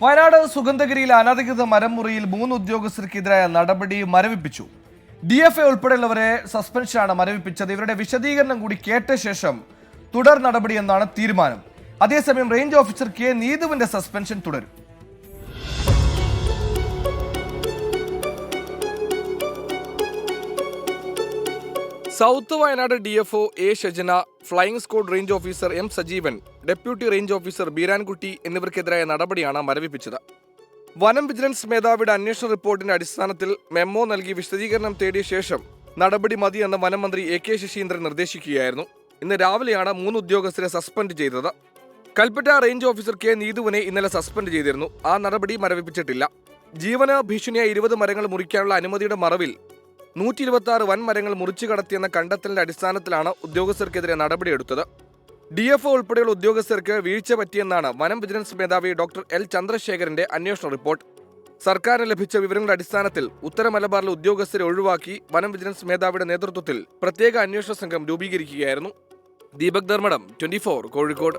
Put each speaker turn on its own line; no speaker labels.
വയനാട് സുഗന്ധഗിരിയിൽ അനധികൃത മരം മുറിയിൽ മൂന്ന് ഉദ്യോഗസ്ഥർക്കെതിരായ നടപടി മരവിപ്പിച്ചു. ഡി എഫ് എ ഉൾപ്പെടെയുള്ളവരെ സസ്പെൻഷനാണ് മരവിപ്പിച്ചത്. ഇവരുടെ വിശദീകരണം കൂടി കേട്ട ശേഷം തുടർ നടപടി എന്നാണ് തീരുമാനം. അതേസമയം റേഞ്ച് ഓഫീസർ കെ നീതുവിന്റെ സസ്പെൻഷൻ തുടരും. South Wayanad D F O A Shajana flying squad range officer M Sajeevan deputy range officer Beerankutty എന്നിവർക്കെതിരായ നടപടിയാണ് മരവിപ്പിച്ചത്. വനം വിജിലൻസ് മേധാവിയുടെ അന്വേഷണ റിപ്പോർട്ടിന്റെ അടിസ്ഥാനത്തിൽ മെമ്മോ നൽകി വിശദീകരണം തേടിയ ശേഷം നടപടി മതിയെന്ന് വനം മന്ത്രി എ കെ ശശീന്ദ്രൻ നിർദ്ദേശിക്കുകയായിരുന്നു. ഇന്ന് രാവിലെയാണ് മൂന്ന് ഉദ്യോഗസ്ഥരെ സസ്പെൻഡ് ചെയ്തത്. കൽപ്പറ്റ റേഞ്ച് ഓഫീസർ കെ നീതുവിനെ ഇന്നലെ സസ്പെൻഡ് ചെയ്തിരുന്നു. ആ നടപടി മരവിപ്പിച്ചിട്ടില്ല. ജീവന ഭീഷണിയായ ഇരുപത് മരങ്ങൾ മുറിക്കാനുള്ള അനുമതിയുടെ മറവിൽ നൂറ്റി ഇരുപത്തി ആറ് വൻമരങ്ങൾ മുറിച്ചു കടത്തിയെന്ന കണ്ടെത്തലിന്റെ അടിസ്ഥാനത്തിലാണ് ഉദ്യോഗസ്ഥർക്കെതിരെ നടപടിയെടുത്തത്. ഡി എഫ് ഒ ഉൾപ്പെടെയുള്ള ഉദ്യോഗസ്ഥർക്ക് വീഴ്ച പറ്റിയെന്നാണ് വനം വിജിലൻസ് മേധാവി ഡോക്ടർ എൽ ചന്ദ്രശേഖരന്റെ അന്വേഷണ റിപ്പോർട്ട്. സർക്കാരിന് ലഭിച്ച വിവരങ്ങളുടെ അടിസ്ഥാനത്തിൽ ഉത്തര മലബാറിലെ ഉദ്യോഗസ്ഥരെ ഒഴിവാക്കി വനം വിജിലൻസ് മേധാവിയുടെ നേതൃത്വത്തിൽ പ്രത്യേക അന്വേഷണ സംഘം രൂപീകരിക്കുകയായിരുന്നു. ദീപക് ധർമ്മടം ട്വന്റി കോഴിക്കോട്.